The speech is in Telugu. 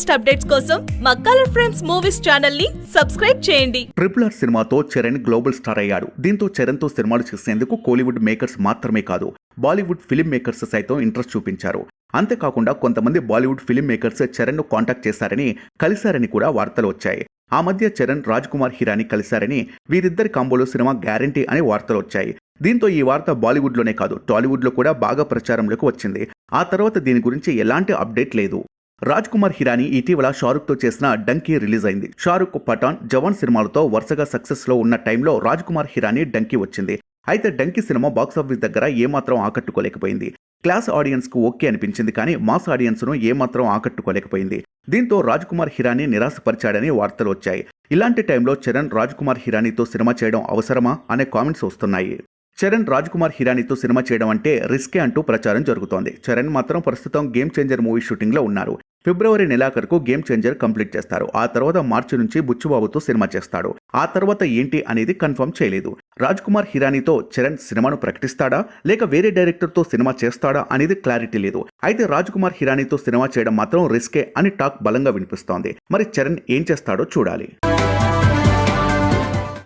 లేటెస్ట్ అప్డేట్స్ కోసం మా కలర్ ఫ్రేమ్స్ మూవీస్ ఛానల్ని సబ్స్క్రైబ్ చేయండి. ట్రిపుల్ ఆర్ సినిమాతో చరణ్ గ్లోబల్ స్టార్ అయ్యాడు. దీంతో చరణ్తో సినిమాలు చేసేందుకు కోలీవుడ్ మేకర్స్ మాత్రమే కాదు బాలీవుడ్ ఫిలిం మేకర్స్ సైతం ఇంట్రెస్ట్ చూపించారు. అంతేకాకుండా కొంతమంది బాలీవుడ్ ఫిలిం మేకర్స్ చరణ్ను కాంటాక్ట్ చేశారని కలిశారని కూడా వార్తలు వచ్చాయి. ఆ మధ్య చరణ్ రాజ్ కుమార్ హిరాని కలిశారని వీరిద్దరి కాంబోలో సినిమా గ్యారంటీ అనే వార్తలు వచ్చాయి. దీంతో ఈ వార్త బాలీవుడ్లోనే కాదు టాలీవుడ్లో కూడా బాగా ప్రచారంలోకి వచ్చింది. ఆ తర్వాత దీని గురించి ఎలాంటి అప్డేట్ లేదు. రాజ్ కుమార్ హిరానీ ఇటీవల షారుఖ్తో చేసిన డంకీ రిలీజ్ అయింది. షారుఖ్ పఠాన్ జవాన్ సినిమాలతో వరుసగా సక్సెస్లో ఉన్న టైంలో రాజ్ కుమార్ హిరానీ డంకీ వచ్చింది. అయితే డంకీ సినిమా బాక్సాఫీస్ దగ్గర ఏమాత్రం ఆకట్టుకోలేకపోయింది. క్లాస్ ఆడియన్స్కు ఓకే అనిపించింది కానీ మాస్ ఆడియన్స్ను ఏమాత్రం ఆకట్టుకోలేకపోయింది. దీంతో రాజ్ కుమార్ హిరానీ నిరాశపరిచాడని వార్తలు వచ్చాయి. ఇలాంటి టైంలో చరణ్ రాజ్ కుమార్ హిరానీతో సినిమా చేయడం అవసరమా అనే కామెంట్స్ వస్తున్నాయి. చరణ్ రాజ్ కుమార్ హిరానీతో సినిమా చేయడం అంటే రిస్కే అంటూ ప్రచారం జరుగుతోంది. చరణ్ మాత్రం ప్రస్తుతం గేమ్ చేంజర్ మూవీ షూటింగ్లో ఉన్నారు. ఫిబ్రవరి నెలాఖరుకు గేమ్ చేంజర్ కంప్లీట్ చేస్తారు. ఆ తర్వాత మార్చి నుంచి బుచ్చుబాబుతో సినిమా చేస్తాడు. ఆ తర్వాత ఏంటి అనేది కన్ఫర్మ్ చేయలేదు. రాజ్ కుమార్ హిరానీతో చరణ్ సినిమాను ప్రకటిస్తాడా? లేక వేరే డైరెక్టర్తో సినిమా చేస్తాడా అనేది క్లారిటీ లేదు. అయితే రాజ్ కుమార్ హిరానీతో సినిమా చేయడం మాత్రం రిస్కే అని టాక్ బలంగా వినిపిస్తోంది. మరి చరణ్ ఏం చేస్తాడో చూడాలి.